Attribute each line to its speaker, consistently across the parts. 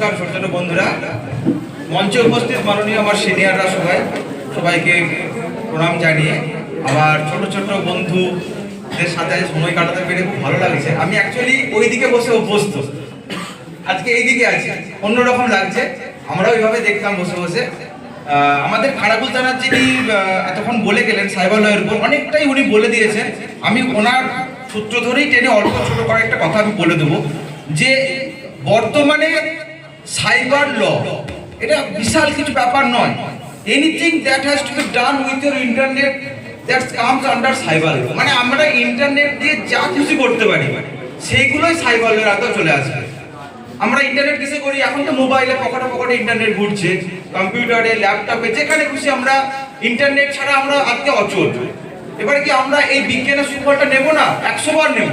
Speaker 1: নমস্কার ছোট বন্ধুরা। মঞ্চে উপস্থিত মাননীয় আমার সিনিয়ররা সবাই, সবাইকে প্রণাম জানিয়ে আমার ছোট ছোট বন্ধুদের সাথে সময় কাটাতে পেরে খুব ভালো লাগছে। আমি অ্যাকচুয়ালি ওই দিকে বসে অভ্যস্ত। আজকে এই দিকে আছি, অন্যরকম লাগছে। আমরা ওইভাবে দেখতাম বসে বসে। আমাদের খারাপুল থানার যিনি এতক্ষণ বলে গেলেন সাইবার লয়ের উপর, অনেকটাই উনি বলে দিয়েছেন। আমি ওনার সূত্র ধরেই টেনে অল্প ছোট করে একটা কথা আমি বলে দেবো যে, বর্তমানে সাইবার ল। এটা বিশাল কিছু ব্যাপার নয়। Anything that has to be done with your internet that comes under cyber law. মানে আমরা ইন্টারনেট দিয়ে যা খুশি করতে পারি, সেইগুলোই সাইবার লের আগে চলে আসবে। আমরা ইন্টারনেট কিসে করি? এখন তো মোবাইলে পকেটে পকেটে ইন্টারনেট ঘুরছে কম্পিউটারে ল্যাপটপে যেখানে খুশি আমরা ইন্টারনেট ছাড়া আমরা আজকে অচল। এবারে কি আমরা এই বিজ্ঞানের সুফলটা নেব না? একশো বার নেব।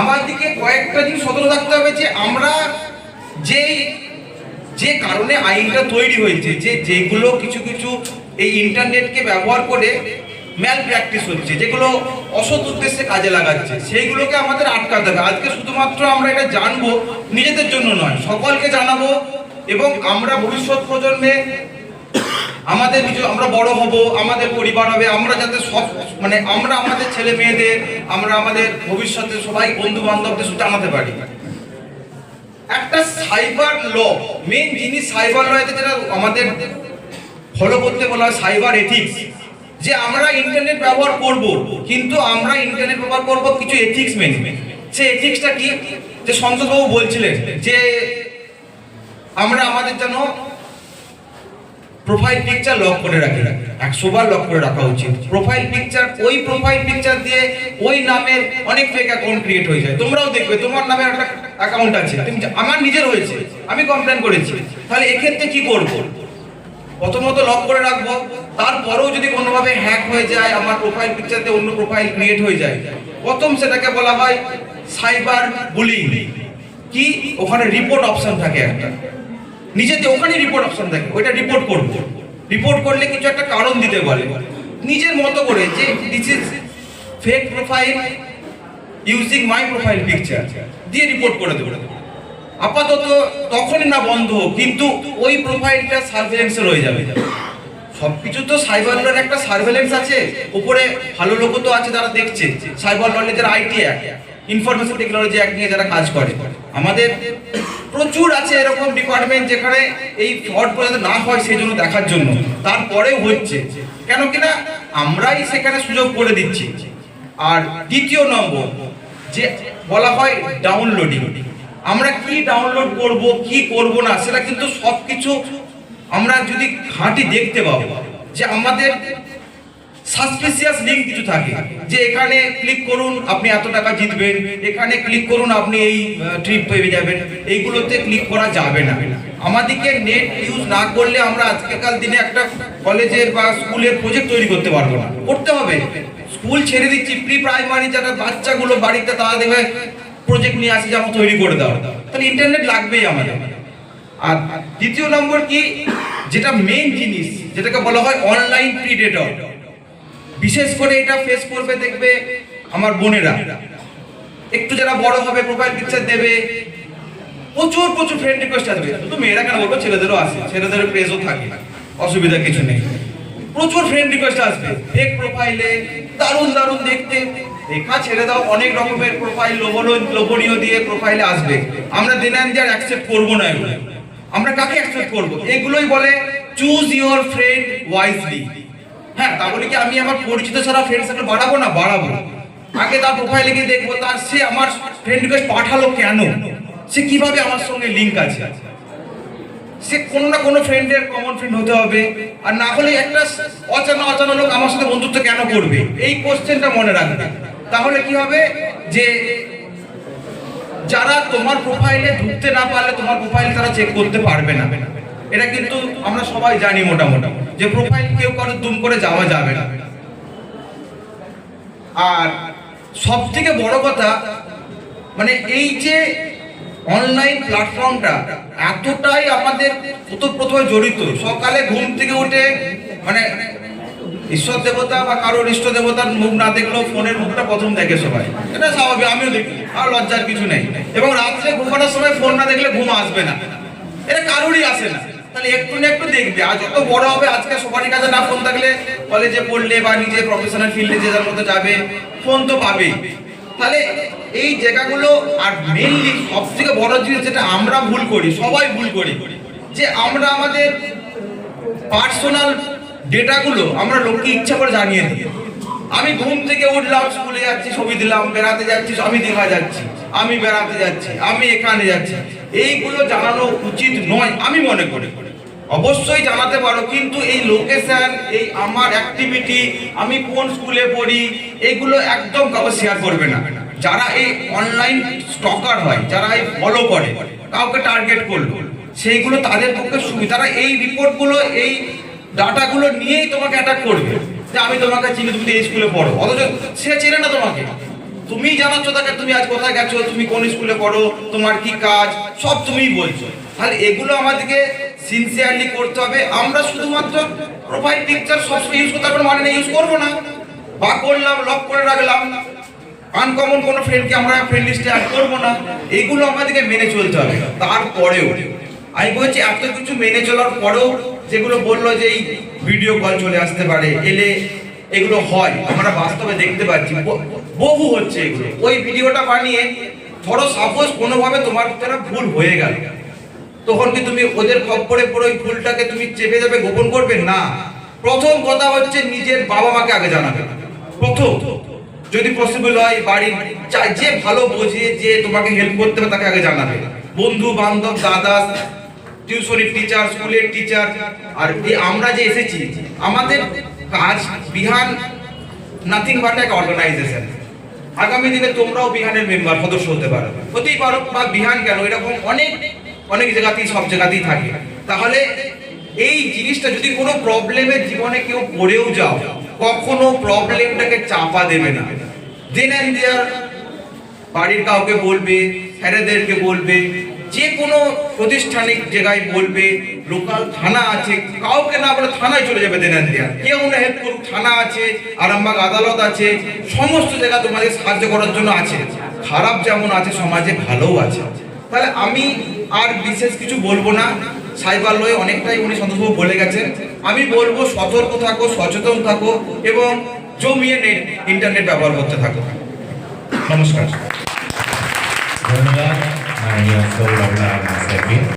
Speaker 1: আমার দিকে কয়েকটা জিনিস সতর্ক থাকতে হবে যে আমরা যে যে কারণে আইনটা তৈরি হয়েছে, যে যেগুলো কিছু কিছু এই ইন্টারনেটকে ব্যবহার করে ম্যাল প্র্যাকটিস হচ্ছে, যেগুলো অসৎ উদ্দেশ্যে কাজে লাগাচ্ছে, সেইগুলোকে আমাদের আটকাতে হবে। আজকে শুধুমাত্র আমরা এটা জানব নিজেদের জন্য নয়, সকলকে জানাব এবং আমরা ভবিষ্যৎ প্রজন্মে আমাদের কিছু আমরা বড় হব, আমাদের পরিবার হবে, আমরা যাতে সব মানে আমরা আমাদের ছেলে মেয়েদের, আমরা আমাদের ভবিষ্যতে সবাই বন্ধু বান্ধবদের জানাতে পারি। একটা সাইবার ল মেন জিনিস সাইবার লতে যেটা আমাদের ফলো করতে বলা হয় সাইবার এথিক্স যে আমরা ইন্টারনেট ব্যবহার করব, কিন্তু আমরা ইন্টারনেট ব্যবহার করব কিছু এথিক্স মেনে সে এথিক্সটা কি? যে সন্তোষবাবু বলছিলেন যে আমরা আমাদের যেন প্রোফাইল পিকচার লক করে রাখি। একশো বার লক করে রাখা উচিত। প্রোফাইল পিকচার ওই প্রোফাইল পিকচার দিয়ে ওই নামের অনেক ফেক অ্যাকাউন্ট ক্রিয়েট হয়ে যায়। তোমরাও দেখবে, তোমার নামে একটা অ্যাকাউন্ট আছে। তুমি আমার নিজের হয়েছে। আমি কমপ্লেন করেছি। তাহলে এক্ষেত্রে কি করব? প্রথমত লক করে রাখব। তারপরেও যদি কোনোভাবে হ্যাক হয়ে যায়, আমার প্রোফাইল পিকচারতে অন্য প্রোফাইল ক্রিয়েট হয়ে যায়, প্রথম সেটাকে বলা হয় সাইবার বুলিং কি? ওখানে রিপোর্ট অপশন থাকে একটা। নিজেতে ওখানে রিপোর্ট অপশন থাকে ওইটা রিপোর্ট করব। রিপোর্ট করলে কিছু একটা কারণ দিতে বলে নিজের মতো করে যে this is fake profile using my profile picture দিয়ে রিপোর্ট করে দেবো। আপাতত তখনই না বন্ধ কিন্তু ওই প্রোফাইলটা সার্ভেলেন্সে রয়ে যাবে। সবকিছু তো সাইবার একটা সার্ভেলেন্স আছে। উপরে ভালো লোকও তো আছে যারা দেখছে। সাইবার লর যারা IT act information technology act নিয়ে যারা কাজ করে। আমাদের প্রচুর আছে এরকম ডিপার্টমেন্ট যেখানে এই ফ্রড পর্যন্ত না হয় সেই জন্য দেখার জন্য। তারপরেও হচ্ছে। কেন কিনা আমরাই সেখানে সুযোগ করে দিচ্ছি। আর দ্বিতীয় নম্বর, যে বলা হয় ডাউনলোডিং আমরা কি ডাউনলোড করব, কি করব না, সেটা কিন্তু সবকিছু আমরা যদি ঘাঁটি দেখতে পাবো যে আমাদের সাসপিসিয়াস লিঙ্ক কিছু থাকে। যে এখানে ক্লিক করুন, আপনি এত টাকা জিতবেন। এখানে ক্লিক করুন, আপনি এই ট্রিপ পেয়ে যাবেন। এইগুলোতে ক্লিক করা যাবে না। আমাদেরকে নেট ইউজ না করলে আমরা আজকেকার দিনে একটা কলেজের বা স্কুলের প্রজেক্ট তৈরি করতে পারব না। করতে হবে। স্কুল ছেড়ে দিচ্ছি প্রি প্রাইমারি যারা বাচ্চাগুলো বাড়িতে, তারা দেখবে প্রজেক্ট নিয়ে আসি যেমন তৈরি করে দাও। তাহলে ইন্টারনেট লাগবেই আমাদের। আর দ্বিতীয় নম্বর কি? যেটা মেইন জিনিস, যেটাকে বলা হয় অনলাইন প্রিডেটর বিশেষ করে এটা ফেস করবে, দেখবে আমার বোনেরা। একটু যারা বড় হবে প্রোফাইল পিকচার দেবে, প্রচুর প্রচুর ফ্রেন্ড রিকোয়েস্ট আসবে। শুধু মেয়েরা কেন বলব? ছেলেদেরও আসে ছেলেদের প্রেসও থাকে, অসুবিধা কিছু নেই। প্রচুর ফ্রেন্ড রিকোয়েস্ট আসবে। ফেক প্রোফাইলে দারুণ দারুণ দেখতে। দেখা ছেড়ে দাও, অনেক রকমের প্রোফাইল লোভনীয় দিয়ে প্রোফাইলে আসবে। আমরা দিনান যে অ্যাকসেপ্ট করব না এগুলো। আমরা কাকে অ্যাকসেপ্ট করব? এগুলোই বলে চুজ ইওর ফ্রেন্ড ওয়াইজলি হ্যাঁ তা তাহলে কি আমি আমার পরিচিত ছাড়া ফ্রেন্ড সার্কেল বাড়াবো না? বাড়াবো। আগে তার প্রোফাইলে গিয়ে দেখব, তার সে আমার ফ্রেন্ড রিকোয়েস্ট পাঠালো কেন? সে কীভাবে আমার সঙ্গে লিঙ্ক আছে? সে কোনো না কোনো ফ্রেন্ডের কমন ফ্রেন্ড হতে হবে। আর না হলে একটা অজানা অজানা লোক আমার সাথে বন্ধুত্ব কেন করবে? এই কোশ্চেনটা মনে রাখবে। তাহলে কি হবে? যে যারা তোমার প্রোফাইলে ঢুকতে না পারলে তোমার প্রোফাইল তারা চেক করতে পারবে না। এটা কিন্তু আমরা সবাই জানি মোটামুটি, যে প্রোফাইল কেউ কারও দুম করে যাওয়া যাবে না। আর সব থেকে বড় কথা মানে এই যে অনলাইন প্ল্যাটফর্মটা এতটাই আমাদের ওতপ্রোতভাবে জড়িত, সকালে ঘুম থেকে উঠে মানে ঈশ্বর দেবতা বা কারোর ইষ্ট দেবতার মুখ না দেখলেও ফোনের মুখটা প্রথম দেখে সবাই। এটা স্বাভাবিক, আমিও দেখি, আর লজ্জার কিছু নেই। এবং রাত্রে ঘুমানোর সময় ফোন না দেখলে ঘুম আসবে না। এটা কারোরই আসে না। তাহলে একটু না একটু দেখবে। আর যত বড় হবে, আজকে সবারই কাছে না ফোন থাকলে কলেজে পড়লে বা নিজে প্রফেশনাল ফিল্ডে যে যার মতো যাবে ফোন তো পাবেই। তাহলে এই জায়গাগুলো আর মেইনলি সব থেকে বড় জিনিস যেটা আমরা ভুল করি, সবাই ভুল করি, যে আমরা আমাদের পার্সোনাল ডেটাগুলো আমরা লোককে ইচ্ছা করে জানিয়ে দিই। আমি ঘুম থেকে উঠলাম স্কুলে যাচ্ছি, ছবি দিলাম, বেড়াতে যাচ্ছি, আমি দীঘা যাচ্ছি, আমি বেড়াতে যাচ্ছি, আমি এখানে যাচ্ছি। এইগুলো জানানো উচিত নয়, আমি মনে করি। অবশ্যই জানাতে পারো, কিন্তু এই লোকেশন এই আমার অ্যাক্টিভিটি আমি কোন স্কুলে পড়ি, এগুলো একদম কাউকে শেয়ার করবে না। যারা এই অনলাইন স্টকার হয়, যারা এই ফলো করে, কাউকে টার্গেট করল, সেইগুলো তাদের পক্ষে সুবিধা তারা এই রিপোর্টগুলো এই ডাটাগুলো নিয়েই তোমাকে অ্যাটাক করবে, যে আমি তোমাকে চিনি, তুমি এই স্কুলে পড়ো, অথচ সে চেনে না তোমাকে। তুমি জানাচ্ছ তাকে, তুমি আজ কোথায় গেছো, তুমি কোন স্কুলে পড়ো, তোমার কি কাজ, সব তুমিই বলছো। তাহলে এগুলো আমাদেরকে সিনসিয়ারলি করতে হবে। আমরা শুধুমাত্র প্রোফাইল পিকচার সবসময় ইউজ করতে পারব মানে ইউজ করব না। বা করলাম লক করে রাখলাম। আনকমন কোনো ফ্রেন্ডকে আমরা ফ্রেন্ড লিস্টে অ্যাড করব না। এগুলো আমাদেরকে মেনে চলতে হবে। তারপরেও, আমি বলছি, এত কিছু মেনে চলার পরেও যেগুলো বলল যে এই ভিডিও কল চলে আসতে পারে, এলে এগুলো হয়, আমরা বাস্তবে দেখতে পাচ্ছি। বহু হচ্ছে ওই ভিডিওটা বানিয়ে ধরো সাপোজ কোনোভাবে তোমার দ্বারা ভুল হয়ে গেল। তখন কি তুমি ওদের খপ্পরে পড়ে ওই ভুলটাকে তুমি চেপে যাবে গোপন করবে? না। প্রথম কথা হচ্ছে নিজের বাবা মাকে আগে জানাবে। প্রথম। যদি পসিবল হয় বাড়ির যে ভালো বোঝে, যে তোমাকে হেল্প করতে হবে তাকে আগে জানাবে। বন্ধু, বান্ধব, দাদা টিউশনের টিচার স্কুলের টিচার আর এই আমরা যে এসেছি, আমাদের কাজ বিহান নাথিং বাট এক অর্গানাইজেশন আগামী দিনে তোমরাও বিহানের মেম্বার, সদস্য হতে পারো। হতেই পারো, বা বিহান কেন? এরকম অনেক অনেক জায়গাতেই, সব জায়গাতেই থাকে। তাহলে এই জিনিসটা যদি কোনো প্রবলেমের জীবনে কেউ পড়েও যাও, কখনো প্রবলেমটাকে চাপা দেবে না। দেন বাড়ির কাউকে বলবে স্যারেদেরকে বলবে যে কোনো প্রতিষ্ঠানিক জায়গায় বলবে, লোকাল থানা আছে। কাউকে না বলে থানায় চলে যাবে দেন দেয়া কেউ না হেল্প করুক, থানা আছে, আরামবাগ আদালত আছে, সমস্ত জায়গা তোমাদের সাহায্য করার জন্য আছে। খারাপ যেমন আছে, সমাজে ভালোও আছে। তাহলে আমি আর বিশেষ কিছু বলব না। সাইবার লয়ে অনেকটাই উনি সন্তোষবাবু বলে গেছেন। আমি বলব, সতর্ক থাকো, সচেতন থাকো এবং জমিয়ে নেট ইন্টারনেট ব্যবহার করতে থাকো। নমস্কার।
Speaker 2: ধন্যবাদ। compañía Soul Online aquí.